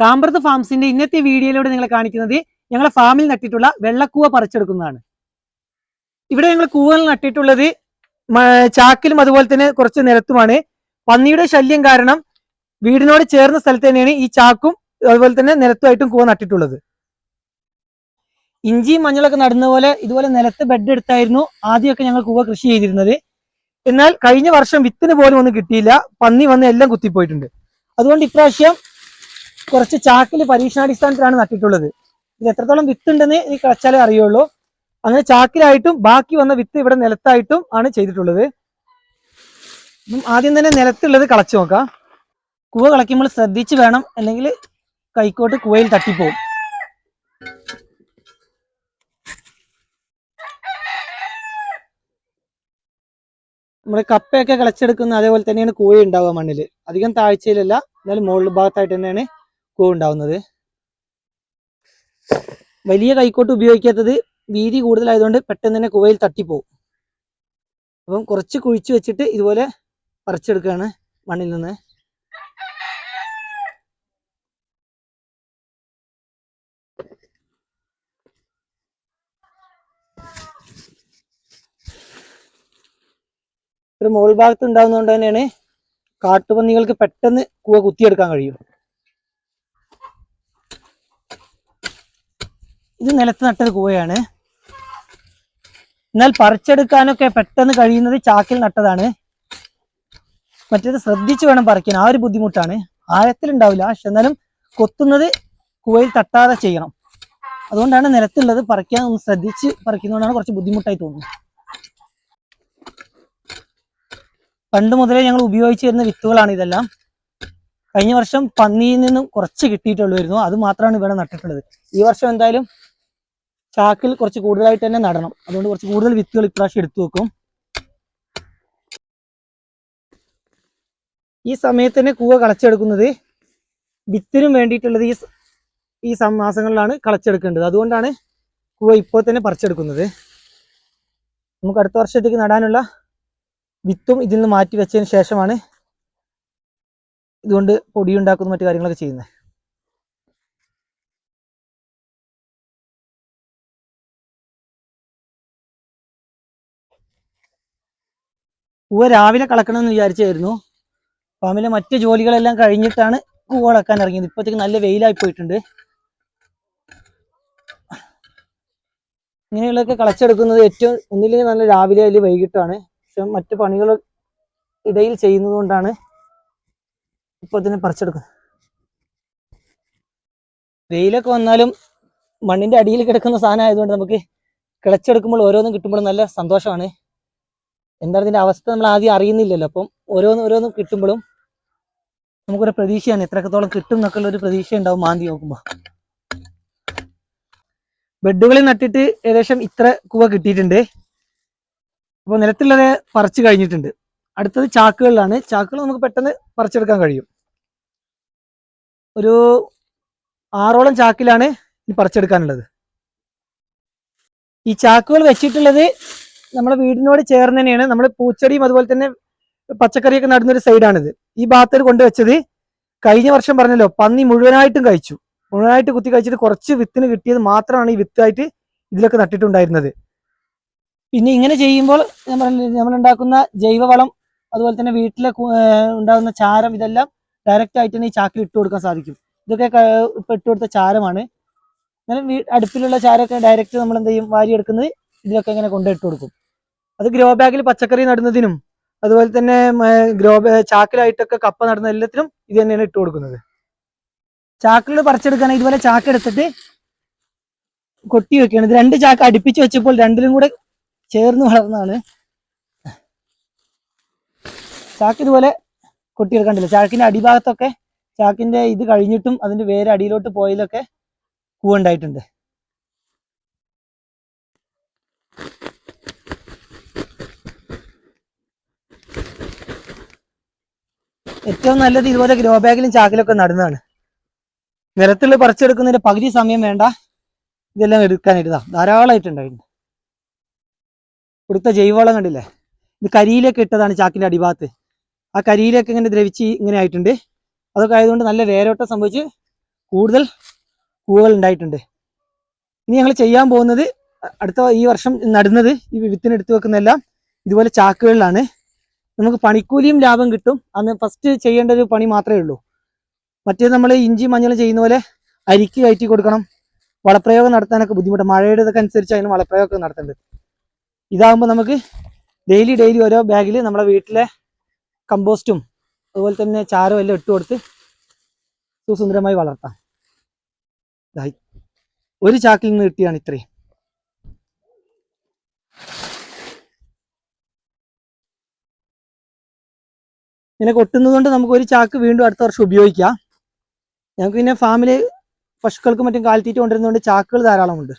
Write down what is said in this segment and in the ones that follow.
കാമ്പർത്ത് ഫാംസിന്റെ ഇന്നത്തെ വീഡിയോയിലൂടെ നിങ്ങളെ കാണിക്കുന്നത് ഞങ്ങളെ ഫാമിൽ നട്ടിട്ടുള്ള വെള്ളക്കൂവ പറിച്ചെടുക്കുന്നതാണ്. ഇവിടെ ഞങ്ങൾ കൂവൽ നട്ടിട്ടുള്ളത് ചാക്കിലും അതുപോലെ തന്നെ കുറച്ച് നിരത്തുമാണ് പന്നിയുടെ ശല്യം കാരണം വീടിനോട് ചേർന്ന സ്ഥലത്ത് തന്നെയാണ് ഈ ചാക്കും അതുപോലെ തന്നെ നിലത്തുമായിട്ടും കൂവ നട്ടിട്ടുള്ളത്. ഇഞ്ചിയും മഞ്ഞളൊക്കെ നടുന്ന പോലെ ഇതുപോലെ നിലത്ത് ബെഡ് എടുത്തായിരുന്നു ആദ്യമൊക്കെ ഞങ്ങൾ കൂവ കൃഷി ചെയ്തിരുന്നത്. എന്നാൽ കഴിഞ്ഞ വർഷം വിത്തിന് പോലും ഒന്നും കിട്ടിയില്ല. പന്നി വന്ന് എല്ലാം കുത്തിപ്പോയിട്ടുണ്ട്. അതുകൊണ്ട് ഇപ്രാവശ്യം കുറച്ച് ചാക്കിൽ പരീക്ഷണാടിസ്ഥാനത്തിലാണ് നട്ടിട്ടുള്ളത്. ഇത് എത്രത്തോളം വിത്തുണ്ടെന്ന് ഈ കളച്ചാലേ അറിയുള്ളൂ. അങ്ങനെ ചാക്കിലായിട്ടും ബാക്കി വന്ന വിത്ത് ഇവിടെ നിലത്തായിട്ടും ആണ് ചെയ്തിട്ടുള്ളത്. ആദ്യം തന്നെ നിലത്തുള്ളത് കളച്ചു നോക്കാം. കൂവ കളയ്ക്കുമ്പോൾ ശ്രദ്ധിച്ച് വേണം അല്ലെങ്കിൽ കൈക്കോട്ട് കൂവയിൽ തട്ടിപ്പോവും. നമ്മുടെ കപ്പയൊക്കെ കളച്ചെടുക്കുന്ന അതേപോലെ തന്നെയാണ് കൂവ ഉണ്ടാവുക മണ്ണിൽ അധികം താഴ്ചയിലല്ല എന്നാലും മുകളിൽ ഭാഗത്തായിട്ട് തന്നെയാണ് കൂവ ഉണ്ടാവുന്നത്. വലിയ കൈക്കോട്ട് ഉപയോഗിക്കാത്തത് വീതി കൂടുതലായതുകൊണ്ട് പെട്ടെന്ന് തന്നെ കുവയിൽ തട്ടിപ്പോവും. അപ്പം കുറച്ച് കുഴിച്ച് വെച്ചിട്ട് ഇതുപോലെ പറിച്ചെടുക്കുകയാണ് മണ്ണിൽ നിന്ന്. ഒരു മുകൾ ഭാഗത്ത് ഉണ്ടാകുന്നതുകൊണ്ട് തന്നെയാണ് കാട്ടുപന്നികൾക്ക് പെട്ടെന്ന് കുവ കുത്തിയെടുക്കാൻ കഴിയും. ഇത് നിലത്ത് നട്ടത് കൂവയാണ് എന്നാൽ പറിച്ചെടുക്കാനൊക്കെ പെട്ടെന്ന് കഴിയുന്നത് ചാക്കിൽ നട്ടതാണ്. മറ്റേത് ശ്രദ്ധിച്ചു വേണം പറിക്കാൻ. ആ ഒരു ബുദ്ധിമുട്ടാണ്. ആഴത്തിലുണ്ടാവില്ല. പക്ഷെ എന്നാലും കൊത്തുന്നത് കുവയിൽ തട്ടാതെ ചെയ്യണം. അതുകൊണ്ടാണ് നിലത്തുള്ളത് പറിക്കാൻ ഒന്ന് ശ്രദ്ധിച്ച് പറിക്കുന്നതുകൊണ്ടാണ് കുറച്ച് ബുദ്ധിമുട്ടായി തോന്നുന്നത്. പണ്ട് മുതലേ ഞങ്ങൾ ഉപയോഗിച്ച് വരുന്ന വിത്തുകളാണ് ഇതെല്ലാം. കഴിഞ്ഞ വർഷം പന്നിയിൽ നിന്നും കുറച്ച് കിട്ടിയിട്ടുള്ളായിരുന്നു. അത് മാത്രമാണ് ഇവിടെ നട്ടിട്ടുള്ളത്. ഈ വർഷം എന്തായാലും ചാക്കിൽ കുറച്ച് കൂടുതലായിട്ട് തന്നെ നടണം. അതുകൊണ്ട് കുറച്ച് കൂടുതൽ വിത്തുകൾ ഇപ്രാവശ്യം എടുത്തു വെക്കും. ഈ സമയത്ത് തന്നെ കൂവ കളച്ചെടുക്കുന്നത് വിത്തിനും വേണ്ടിയിട്ടുള്ളത് ഈ ഈ മാസങ്ങളിലാണ് കളച്ചെടുക്കേണ്ടത്. അതുകൊണ്ടാണ് കൂവ ഇപ്പോൾ തന്നെ പറിച്ചെടുക്കുന്നത്. നമുക്ക് അടുത്ത വർഷത്തേക്ക് നടാനുള്ള വിത്തും ഇതിൽ നിന്ന് മാറ്റി വെച്ചതിന് ശേഷമാണ് ഇതുകൊണ്ട് പൊടിയുണ്ടാക്കുന്ന മറ്റു കാര്യങ്ങളൊക്കെ ചെയ്യുന്നത്. കൂവ രാവിലെ കളക്കണമെന്ന് വിചാരിച്ചായിരുന്നു. ഫാമിലെ മറ്റ് ജോലികളെല്ലാം കഴിഞ്ഞിട്ടാണ് കൂവ കളക്കാൻ ഇറങ്ങിയത്. ഇപ്പോഴത്തേക്ക് നല്ല വെയിലായി പോയിട്ടുണ്ട്. ഇങ്ങനെയുള്ളതൊക്കെ കളച്ചെടുക്കുന്നത് ഏറ്റവും ഒന്നില്ലെങ്കിൽ നല്ല രാവിലെ അല്ലെങ്കിൽ വൈകിട്ടാണ്. പക്ഷെ മറ്റു പണികൾ ഇടയിൽ ചെയ്യുന്നത് കൊണ്ടാണ് ഇപ്പോൾ തന്നെ പറിച്ചെടുക്കുന്നത്. വെയിലൊക്കെ വന്നാലും മണ്ണിന്റെ അടിയിൽ കിടക്കുന്ന സാധനം ആയതുകൊണ്ട് നമുക്ക് കിളച്ചെടുക്കുമ്പോൾ ഓരോന്നും കിട്ടുമ്പോൾ നല്ല സന്തോഷമാണ്. എന്താണ് ഇതിന്റെ അവസ്ഥ നമ്മൾ ആദ്യം അറിയുന്നില്ലല്ലോ. അപ്പം ഓരോന്ന് ഓരോന്നും കിട്ടുമ്പോഴും നമുക്കൊരു പ്രതീക്ഷയാണ്. എത്രത്തോളം കിട്ടും എന്നൊക്കെ ഉള്ള ഒരു പ്രതീക്ഷ ഉണ്ടാവും മാന്തി നോക്കുമ്പോൾ ബെഡുകളിൽ നട്ടിട്ട് ഏകദേശം ഇത്ര കൂവ കിട്ടിയിട്ടുണ്ട്. അപ്പോൾ നിലത്തുള്ളത് പറിച്ചു കഴിഞ്ഞിട്ടുണ്ട്. അടുത്തത് ചാക്കുകളിലാണ്. ചാക്കുകൾ നമുക്ക് പെട്ടെന്ന് പറിച്ചെടുക്കാൻ കഴിയും. ഒരു ആറോളം ചാക്കിലാണ് ഇനി പറിച്ചെടുക്കാനുള്ളത്. ഈ ചാക്കുകൾ വെച്ചിട്ടുള്ളത് നമ്മുടെ വീടിനോട് ചേർന്ന് തന്നെയാണ് നമ്മൾ പൂച്ചെടിയും അതുപോലെ തന്നെ പച്ചക്കറിയൊക്കെ നടുന്ന ഒരു സൈഡാണിത്. ഈ ഭാഗത്ത് കൊണ്ടുവച്ചത് കഴിഞ്ഞ വർഷം പറഞ്ഞല്ലോ പന്നി മുഴുവനായിട്ടും കഴിച്ചു. മുഴുവനായിട്ട് കുത്തി കഴിച്ചിട്ട് കുറച്ച് വിത്തിന് കിട്ടിയത് മാത്രമാണ് ഈ വിത്തായിട്ട് ഇതിലൊക്കെ നട്ടിട്ടുണ്ടായിരുന്നത്. പിന്നെ ഇങ്ങനെ ചെയ്യുമ്പോൾ നമ്മൾ ഉണ്ടാക്കുന്ന ജൈവവളം അതുപോലെ തന്നെ വീട്ടിലെ ഉണ്ടാകുന്ന ചാരം ഇതെല്ലാം ഡയറക്റ്റ് ആയിട്ട് തന്നെ ഈ ചാക്കിൽ ഇട്ട് കൊടുക്കാൻ സാധിക്കും. ഇതൊക്കെ ഇപ്പൊ ഇട്ട് കൊടുത്ത ചാരമാണ്. അങ്ങനെ അടുപ്പിലുള്ള ചാരമൊക്കെ ഡയറക്റ്റ് നമ്മൾ എന്ത് ചെയ്യും വാരി എടുക്കുന്നത് ഇതിലൊക്കെ ഇങ്ങനെ കൊണ്ടിട്ട് കൊടുക്കും. അത് ഗ്രോ ബാഗിൽ പച്ചക്കറി നടുന്നതിനും അതുപോലെ തന്നെ ഗ്രോ ചാക്കിലായിട്ടൊക്കെ കപ്പ നടുന്ന എല്ലാത്തിനും ഇത് തന്നെയാണ് ഇട്ട് കൊടുക്കുന്നത്. ചാക്കുകൾ പറിച്ചെടുക്കാൻ ഇതുപോലെ ചാക്ക് എടുത്തിട്ട് കൊട്ടി വെക്കുകയാണ്. ഇത് രണ്ട് ചാക്ക് അടുപ്പിച്ച് വെച്ചപ്പോൾ രണ്ടിലും കൂടെ ചേർന്ന് വളർന്നാണ് ചാക്ക് ഇതുപോലെ കൊട്ടിയെടുക്കണ്ടില്ല ചാക്കിന്റെ അടിഭാഗത്തൊക്കെ ചാക്കിന്റെ ഇത് കഴിഞ്ഞിട്ടും അതിന്റെ വേര് അടിയിലോട്ട് പോയതൊക്കെ പൂവുണ്ടായിട്ടുണ്ട് ഏറ്റവും നല്ലത് ഇതുപോലെ ഗ്രോ ബാഗിലും ചാക്കിലൊക്കെ നടുന്നതാണ്. നിരത്തിൽ പറിച്ചെടുക്കുന്നതിന്റെ പകുതി സമയം വേണ്ട. ഇതെല്ലാം എടുക്കാനായിട്ട് ധാരാളമായിട്ടുണ്ടായിരുന്നു. കൊടുത്ത ജൈവവളം കണ്ടില്ലേ? ഇത് കരിയിലൊക്കെ ഇട്ടതാണ് ചാക്കിന്റെ അടിഭാഗത്ത്. ആ കരിയിലൊക്കെ ഇങ്ങനെ ദ്രവിച്ച് ഇങ്ങനെ ആയിട്ടുണ്ട്. അതൊക്കെ ആയതുകൊണ്ട് നല്ല വേരോട്ടം സംഭവിച്ച് കൂടുതൽ പൂവുകൾ ഉണ്ടായിട്ടുണ്ട്. ഇനി ഞങ്ങൾ ചെയ്യാൻ പോകുന്നത് അടുത്ത ഈ വർഷം നടുന്നത് ഈ വിത്തിനെടുത്ത് വെക്കുന്നതെല്ലാം ഇതുപോലെ ചാക്കുകളിലാണ്. നമുക്ക് പണിക്കൂലിയും ലാഭം കിട്ടും. അന്ന് ഫസ്റ്റ് ചെയ്യേണ്ട ഒരു പണി മാത്രമേ ഉള്ളൂ. മറ്റേ നമ്മൾ ഇഞ്ചി മഞ്ഞൾ ചെയ്യുന്ന പോലെ അരിക്ക് കയറ്റി കൊടുക്കണം. വളപ്രയോഗം നടത്താനൊക്കെ ബുദ്ധിമുട്ടാണ് മഴയുടെ ഇതൊക്കെ അനുസരിച്ച് അതിന് വളപ്രയോഗമൊക്കെ നടത്തേണ്ടത്. ഇതാകുമ്പോൾ നമുക്ക് ഡെയിലി ഡെയിലി ഓരോ ബാഗിൽ നമ്മുടെ വീട്ടിലെ കമ്പോസ്റ്റും അതുപോലെ തന്നെ ചാരവും എല്ലാം ഇട്ട് കൊടുത്ത് സുസുന്ദരമായി വളർത്താം. ഒരു ചാക്കിൽ നിന്ന് കിട്ടിയാണ് ഇത്രയും. ഇങ്ങനെ കൊട്ടുന്നതുകൊണ്ട് നമുക്ക് ഒരു ചാക്ക് വീണ്ടും അടുത്ത വർഷം ഉപയോഗിക്കാം. ഞങ്ങൾക്ക് പിന്നെ ഫാമിൽ പശുക്കൾക്കും മറ്റും കാലിത്തീറ്റ കൊണ്ടിരുന്നതുകൊണ്ട് ചാക്കുകൾ ധാരാളമുണ്ട്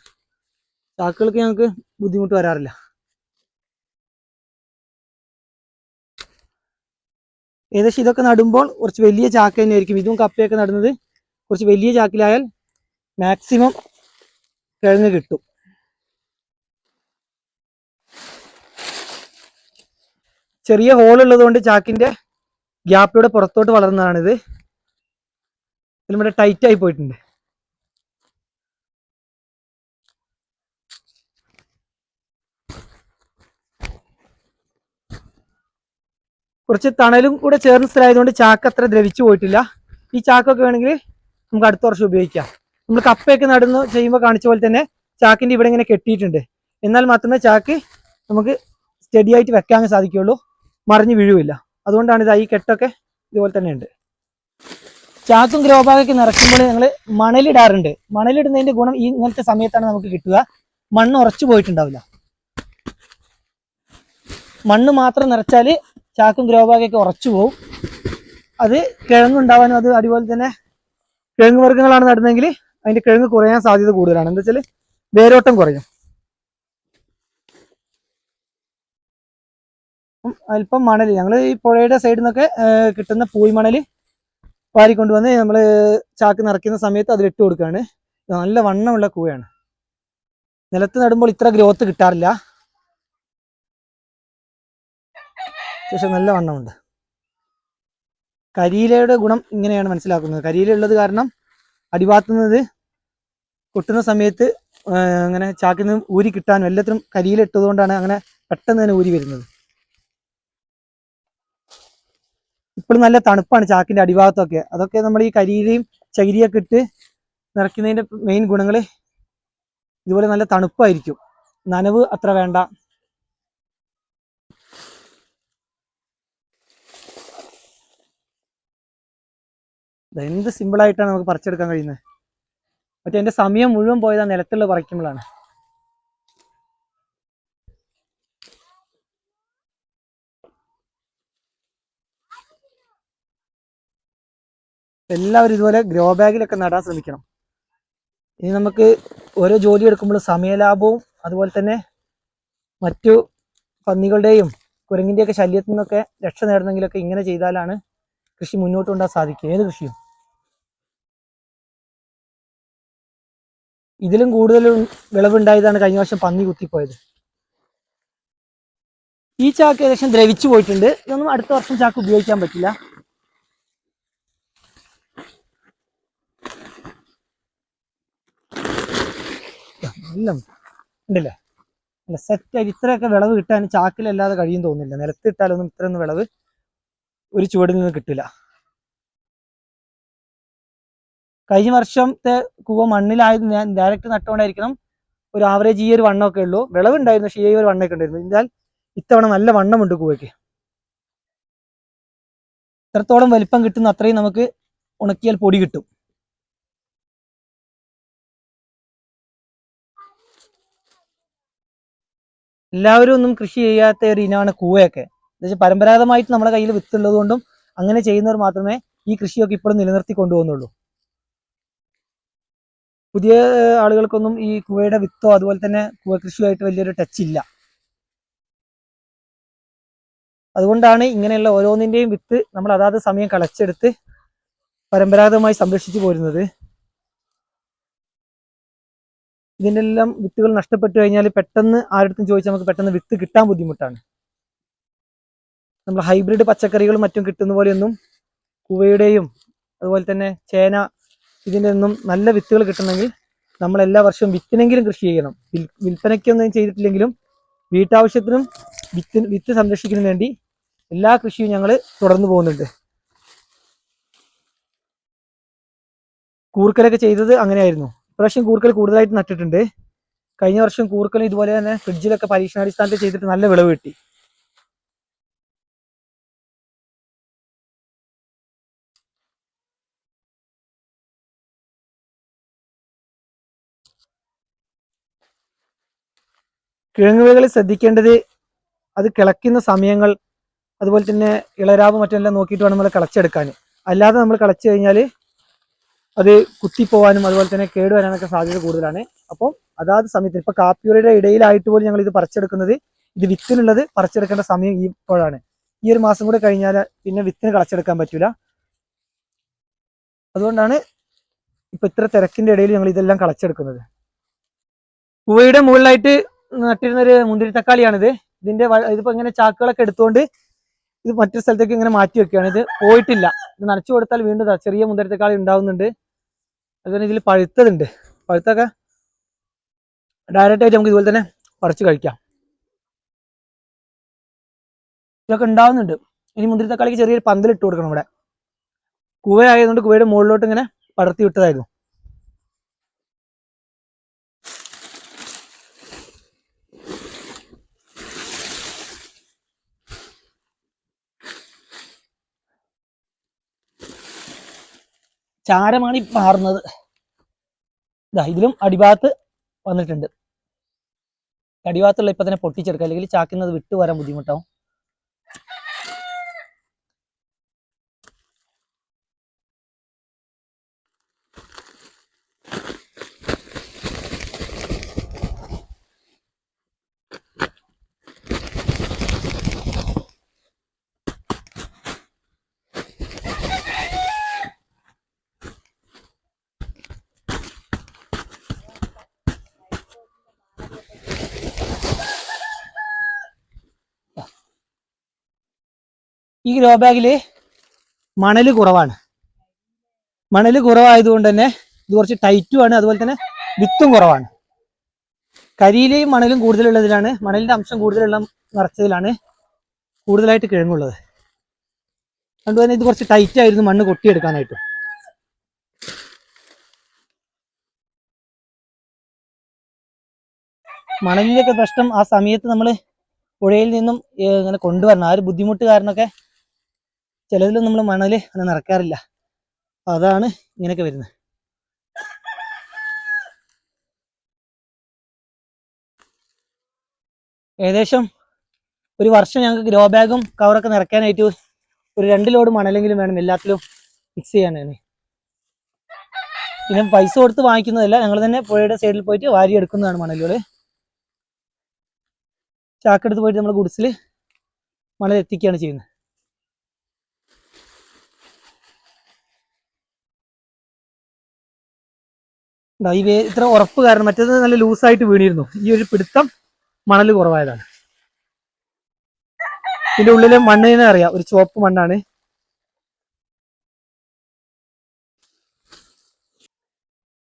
ചാക്കുകൾക്ക് ഞങ്ങൾക്ക് ബുദ്ധിമുട്ട് വരാറില്ല. ഏകദേശം ഇതൊക്കെ നടുമ്പോൾ കുറച്ച് വലിയ ചാക്ക് തന്നെയായിരിക്കും. ഇതും കപ്പയൊക്കെ നടുന്നത് കുറച്ച് വലിയ ചാക്കിലായാൽ മാക്സിമം കിഴങ്ങ് കിട്ടും. ചെറിയ ഹോൾ ഉള്ളതുകൊണ്ട് ചാക്കിന്റെ ഗ്യാപ്പിലൂടെ പുറത്തോട്ട് വളർന്നതാണിത് ഇതിലും ഇവിടെ ടൈറ്റ് ആയി പോയിട്ടുണ്ട്. കുറച്ച് തണലും കൂടെ ചേർന്ന സ്ഥലമായതുകൊണ്ട് ചാക്ക് അത്ര ദ്രവിച്ചു പോയിട്ടില്ല. ഈ ചാക്കൊക്കെ വേണമെങ്കിൽ നമുക്ക് അടുത്ത വർഷം ഉപയോഗിക്കാം. നമ്മൾ കപ്പയൊക്കെ നടന്ന് ചെയ്യുമ്പോൾ കാണിച്ച പോലെ തന്നെ ചാക്കിന്റെ ഇവിടെ ഇങ്ങനെ കെട്ടിയിട്ടുണ്ട്. എന്നാൽ മാത്രമേ ചാക്ക് നമുക്ക് സ്റ്റഡി ആയിട്ട് വെക്കാൻ സാധിക്കുകയുള്ളൂ. മറിഞ്ഞു വീഴുമില്ല അതുകൊണ്ടാണ് ഇത് ഈ കെട്ടൊക്കെ ഇതുപോലെ തന്നെ ഉണ്ട്. ചാക്കും ഗ്രോബാഗൊക്കെ നിറയ്ക്കുമ്പോൾ ഞങ്ങൾ മണലിടാറുണ്ട്. മണലിടുന്നതിന്റെ ഗുണം ഈ ഇങ്ങനത്തെ സമയത്താണ് നമുക്ക് കിട്ടുക. മണ്ണ് ഉറച്ചു പോയിട്ടുണ്ടാവില്ല. മണ്ണ് മാത്രം നിറച്ചാൽ ചാക്കും ഗ്രോബാഗൊക്കെ ഉറച്ചു പോകും അത് കിഴങ്ങുണ്ടാവാനും അത് അതുപോലെ തന്നെ കിഴങ്ങ് വർഗങ്ങളാണ് നടുന്നതെങ്കിൽ അതിന്റെ കിഴങ്ങ് കുറയാൻ സാധ്യത കൂടുതലാണ്. എന്താ വെച്ചാൽ വേരോട്ടം കുറയും. അല്പം മണൽ ഞങ്ങൾ ഈ പുഴയുടെ സൈഡിൽ നിന്നൊക്കെ കിട്ടുന്ന പൂയി മണൽ വാരി കൊണ്ടുവന്ന് നമ്മൾ ചാക്ക് നിറയ്ക്കുന്ന സമയത്ത് അതിലിട്ട് കൊടുക്കുകയാണ് നല്ല വണ്ണമുള്ള കൂവയാണ്. നിലത്ത് നടുമ്പോൾ ഇത്ര ഗ്രോത്ത് കിട്ടാറില്ല. പക്ഷെ നല്ല വണ്ണമുണ്ട്. കരിയിലയുടെ ഗുണം ഇങ്ങനെയാണ് മനസ്സിലാക്കുന്നത്. കരിയില ഉള്ളത് കാരണം അടിവാത്തുന്നത് കൊട്ടുന്ന സമയത്ത് അങ്ങനെ ചാക്കിൽ നിന്ന് ഊരി കിട്ടാനും എല്ലാത്തിനും കരിയില ഇട്ടതുകൊണ്ടാണ് അങ്ങനെ പെട്ടെന്ന് തന്നെ ഊരി വരുന്നത്. ഇപ്പോഴും നല്ല തണുപ്പാണ് ചാക്കിന്റെ അടിഭാഗത്തൊക്കെ. അതൊക്കെ നമ്മൾ ഈ കരിയിലയും ചകിരിയൊക്കെ ഇട്ട് നിറയ്ക്കുന്നതിന്റെ മെയിൻ ഗുണങ്ങൾ ഇതുപോലെ നല്ല തണുപ്പായിരിക്കും. നനവ് അത്ര വേണ്ട. എന്ത് സിമ്പിളായിട്ടാണ് നമുക്ക് പറിച്ചെടുക്കാൻ കഴിയുന്നത്. മറ്റേ എന്റെ സമയം മുഴുവൻ പോയത് നിലത്തുള്ള പറിക്കുമ്പോഴാണ്. എല്ലാവരും ഇതുപോലെ ഗ്രോ ബാഗിലൊക്കെ നടാൻ ശ്രമിക്കണം. ഇനി നമുക്ക് ഓരോ ജോലി എടുക്കുമ്പോൾ സമയലാഭവും അതുപോലെ തന്നെ മറ്റു പന്നികളുടെയും കുരങ്ങിന്റെയൊക്കെ ശല്യത്തിൽ നിന്നൊക്കെ രക്ഷ നേടണമെങ്കിലൊക്കെ ഇങ്ങനെ ചെയ്താലാണ് കൃഷി മുന്നോട്ട് കൊണ്ടുപോകാൻ സാധിക്കുക ഏത് കൃഷിയും? ഇതിലും കൂടുതൽ വിളവുണ്ടായതാണ് കഴിഞ്ഞ വർഷം പന്നി കുത്തിപ്പോയത്. ഈ ചാക്ക് ഏകദേശം ദ്രവിച്ചു പോയിട്ടുണ്ട്. ഇതൊന്നും അടുത്ത വർഷം ചാക്ക് ഉപയോഗിക്കാൻ പറ്റില്ല. എല്ലാം ഉണ്ടല്ലേ അല്ല സെറ്റായിട്ട് ഇത്രയൊക്കെ വിളവ് കിട്ടാൻ ചാക്കിലല്ലാതെ കഴിയും തോന്നില്ല നിലത്തിട്ടാലൊന്നും ഇത്രയൊന്നും വിളവ് ഒരു ചുവടിൽ നിന്ന് കിട്ടില്ല കഴിഞ്ഞ വർഷത്തെ കൂവ മണ്ണിലായത് ഡയറക്റ്റ് നട്ടുകൊണ്ടായിരിക്കണം ഒരു ആവറേജ് ഈ ഒരു വണ്ണമൊക്കെ ഉള്ളൂ. വിളവുണ്ടായിരുന്നു പക്ഷേ ഈ ഒരു വണ്ണമൊക്കെ ഉണ്ടായിരുന്നു. എന്നാൽ ഇത്തവണ നല്ല വണ്ണമുണ്ട് കൂവയ്ക്ക്. എത്രത്തോളം വലിപ്പം കിട്ടുന്ന അത്രയും നമുക്ക് ഉണക്കിയാൽ പൊടി കിട്ടും. എല്ലാവരും ഒന്നും കൃഷി ചെയ്യാത്ത ഒരു ഇനമാണ് കൂവയൊക്കെ. എന്നുവെച്ചാൽ പരമ്പരാഗതമായിട്ട് നമ്മുടെ കയ്യിൽ വിത്തുള്ളത് കൊണ്ടും അങ്ങനെ ചെയ്യുന്നവർ മാത്രമേ ഈ കൃഷിയൊക്കെ ഇപ്പോഴും നിലനിർത്തി കൊണ്ടുപോകുന്നുള്ളൂ. പുതിയ ആളുകൾക്കൊന്നും ഈ കൂവയുടെ വിത്തോ അതുപോലെ തന്നെ കൂവ കൃഷിയുമായിട്ട് വലിയൊരു ടച്ച് ഇല്ല. അതുകൊണ്ടാണ് ഇങ്ങനെയുള്ള ഓരോന്നിന്റെയും വിത്ത് നമ്മൾ അതാത് സമയം കളച്ചെടുത്ത് പരമ്പരാഗതമായി സംരക്ഷിച്ചു പോരുന്നത്. ഇതിന്റെ എല്ലാം വിത്തുകൾ നഷ്ടപ്പെട്ടു കഴിഞ്ഞാൽ പെട്ടെന്ന് ആരുടെ ചോദിച്ചാൽ നമുക്ക് പെട്ടെന്ന് വിത്ത് കിട്ടാൻ ബുദ്ധിമുട്ടാണ്. നമ്മൾ ഹൈബ്രിഡ് പച്ചക്കറികളും മറ്റും കിട്ടുന്ന പോലെയൊന്നും കുവയുടെയും അതുപോലെ തന്നെ ചേന ഇതിന്റെ ഒന്നും നല്ല വിത്തുകൾ കിട്ടണമെങ്കിൽ നമ്മൾ എല്ലാ വർഷവും വിത്തിനെങ്കിലും കൃഷി ചെയ്യണം. വിൽ വിൽപ്പനയ്ക്കൊന്നും ചെയ്തിട്ടില്ലെങ്കിലും വീട്ടാവശ്യത്തിനും വിത്ത് വിത്ത് സംരക്ഷിക്കുന്നതിന് വേണ്ടി എല്ലാ കൃഷിയും ഞങ്ങൾ തുടർന്നു പോകുന്നുണ്ട്. കൂർക്കലൊക്കെ ചെയ്തത് അങ്ങനെയായിരുന്നു. ഇപ്രാവശ്യം കൂർക്കൽ കൂടുതലായിട്ട് നട്ടിട്ടുണ്ട്. കഴിഞ്ഞ വർഷം കൂർക്കൽ ഇതുപോലെ തന്നെ ഫ്രിഡ്ജിലൊക്കെ പരീക്ഷണാടിസ്ഥാനത്തിൽ ചെയ്തിട്ട് നല്ല വിളവ് കിട്ടി. കിഴങ്ങുവകളിൽ ശ്രദ്ധിക്കേണ്ടത് അത് കിളയ്ക്കുന്ന സമയങ്ങൾ അതുപോലെ തന്നെ ഇളരാവ് മറ്റെല്ലാം നോക്കിയിട്ട് വേണം നമ്മൾ കിളച്ചെടുക്കാൻ. അല്ലാതെ നമ്മൾ കിളച്ചു കഴിഞ്ഞാൽ അത് കുത്തിപ്പോവാനും അതുപോലെ തന്നെ കേടുവരാനൊക്കെ സാധ്യത കൂടുതലാണ്. അപ്പം അതാത് സമയത്ത് ഇപ്പൊ കാപ്പിയുടെ ഇടയിലായിട്ട് പോലും ഞങ്ങൾ ഇത് പറിച്ചെടുക്കുന്നത് ഇത് വിത്തിനുള്ളത് പറിച്ചെടുക്കേണ്ട സമയം ഇപ്പോഴാണ്. ഈ ഒരു മാസം കൂടെ കഴിഞ്ഞാൽ പിന്നെ വിത്തിന് കളച്ചെടുക്കാൻ പറ്റൂല. അതുകൊണ്ടാണ് ഇപ്പൊ ഇത്ര തിരക്കിന്റെ ഇടയിൽ ഞങ്ങൾ ഇതെല്ലാം കളച്ചെടുക്കുന്നത്. പൂവയുടെ മുകളിലായിട്ട് നട്ടിരുന്ന ഒരു മുന്തിരി തക്കാളിയാണിത്. ഇതിപ്പോ ഇങ്ങനെ ചാക്കുകളൊക്കെ എടുത്തുകൊണ്ട് ഇത് മറ്റൊരു സ്ഥലത്തേക്ക് ഇങ്ങനെ മാറ്റി വെക്കുകയാണ്. ഇത് പോയിട്ടില്ല. ഇത് നനച്ചു കൊടുത്താൽ വീണ്ടും ചെറിയ മുന്തിരി തക്കാളി ഉണ്ടാവുന്നുണ്ട്. അതുപോലെ ഇതിൽ പഴുത്തതുണ്ട്. പഴുത്തൊക്കെ ഡയറക്റ്റായിട്ട് നമുക്ക് ഇതുപോലെ തന്നെ പറിച്ച് കഴിക്കാം. ഇതൊക്കെ ഉണ്ടാവുന്നുണ്ട്. ഇനി മുന്തിരി തക്കാളിക്ക് ചെറിയൊരു പന്തലിട്ട് കൊടുക്കണം ഇവിടെ. കുവയായതുകൊണ്ട് കുവയുടെ മുകളിലോട്ട് ഇങ്ങനെ പടർത്തി വിട്ടതായിരുന്നു. ചാരമാണ് ഈ മാറുന്നത്. ഇതാ ഇതിലും അടിഭാഗത്ത് വന്നിട്ടുണ്ട്. അടിഭാഗത്തുള്ള ഇപ്പൊ തന്നെ പൊട്ടിച്ചെടുക്കുക. അല്ലെങ്കിൽ ചാക്കുന്നത് വിട്ടു വരാൻ ബുദ്ധിമുട്ടാവും. ഈ ഗ്രോ ബാഗിൽ മണൽ കുറവാണ്. മണൽ കുറവായതുകൊണ്ട് തന്നെ ഇത് കുറച്ച് ടൈറ്റുമാണ് അതുപോലെ തന്നെ വിത്തും കുറവാണ്. കരിയിലെയും മണലും കൂടുതലുള്ളതിലാണ് മണലിന്റെ അംശം കൂടുതലുള്ള നിറച്ചതിലാണ് കൂടുതലായിട്ട് കിഴങ്ങുള്ളത്. അതുകൊണ്ട് തന്നെ ഇത് കുറച്ച് ടൈറ്റ് ആയിരുന്നു മണ്ണ് കൊട്ടിയെടുക്കാനായിട്ട്. മണലിന്റെയൊക്കെ പ്രശ്നം ആ സമയത്ത് നമ്മൾ പുഴയിൽ നിന്നും ഇങ്ങനെ കൊണ്ടുവരണം. ആ ഒരു ബുദ്ധിമുട്ട് കാരണമൊക്കെ ചിലതിലും നമ്മൾ മണൽ അങ്ങനെ നിറക്കാറില്ല. അതാണ് ഇങ്ങനെയൊക്കെ വരുന്നത് ഏകദേശം ഒരു വർഷം ഞങ്ങൾക്ക് ഗ്രോ ബാഗും കവറൊക്കെ നിറയ്ക്കാനായിട്ട് ഒരു രണ്ട് ലോഡ് മണലെങ്കിലും വേണം എല്ലാത്തിലും ഫിക്സ് ചെയ്യാനാണ്. പിന്നെ പൈസ കൊടുത്ത് വാങ്ങിക്കുന്നതല്ല ഞങ്ങൾ തന്നെ പുഴയുടെ സൈഡിൽ പോയിട്ട് വാരി എടുക്കുന്നതാണ് മണലുകൾ ചാക്കെടുത്ത് പോയിട്ട് നമ്മൾ ഗുഡ്സിൽ മണൽ എത്തിക്കുകയാണ് ചെയ്യുന്നത് ഈ ഇത്ര ഉറപ്പ് കാരണം മറ്റേത് നല്ല ലൂസായിട്ട് വീണിരുന്നു. ഈ ഒരു പിടുത്തം മണൽ കുറവായതാണ്. ഇതിന്റെ ഉള്ളിലെ മണ്ണിനെ അറിയാം. ഒരു ചുവപ്പ് മണ്ണാണ്.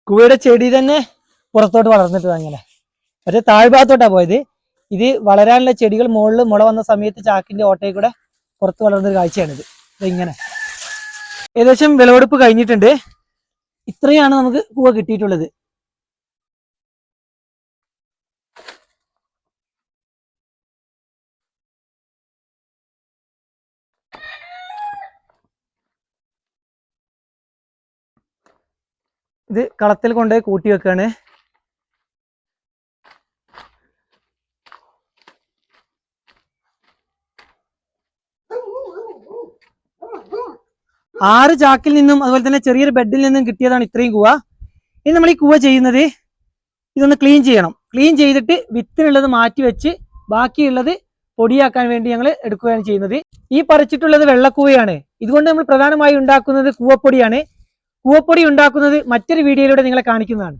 കുവയുടെ ചെടി തന്നെ പുറത്തോട്ട് വളർന്നിട്ട് അങ്ങനെ മറ്റേ താഴ്ഭാഗത്തോട്ടാ പോയത്. ഇത് വളരാനുള്ള ചെടികൾ മുകളിൽ മുള വന്ന സമയത്ത് ചാക്കിന്റെ ഓട്ടയിൽ കൂടെ പുറത്ത് വളർന്നൊരു കാഴ്ചയാണിത്. ഇതിങ്ങനെ ഏകദേശം വിളവെടുപ്പ് കഴിഞ്ഞിട്ടുണ്ട്. ഇത്രയാണ് നമുക്ക് കൂവ കിട്ടിയിട്ടുള്ളത്. ഇത് കളത്തിൽ കൊണ്ടുപോയി കൂട്ടി വെക്കാണ്. ആറ് ചാക്കിൽ നിന്നും അതുപോലെ തന്നെ ചെറിയൊരു ബെഡിൽ നിന്നും കിട്ടിയതാണ് ഇത്രയും കൂവ. ഇനി നമ്മൾ ഈ കൂവ ചെയ്യുന്നത് ഇതൊന്ന് ക്ലീൻ ചെയ്യണം. ക്ലീൻ ചെയ്തിട്ട് വിത്തിനുള്ളത് മാറ്റി വെച്ച് ബാക്കിയുള്ളത് പൊടിയാക്കാൻ വേണ്ടി ഞങ്ങൾ എടുക്കുകയാണ് ചെയ്യുന്നത്. ഈ പറിച്ചിട്ടുള്ളത് വെള്ളക്കൂവയാണ്. ഇതുകൊണ്ട് നമ്മൾ പ്രധാനമായി ഉണ്ടാക്കുന്നത് കൂവപ്പൊടിയാണ്. കൂവപ്പൊടി ഉണ്ടാക്കുന്നത് മറ്റൊരു വീഡിയോയിലൂടെ നിങ്ങളെ കാണിക്കുന്നതാണ്.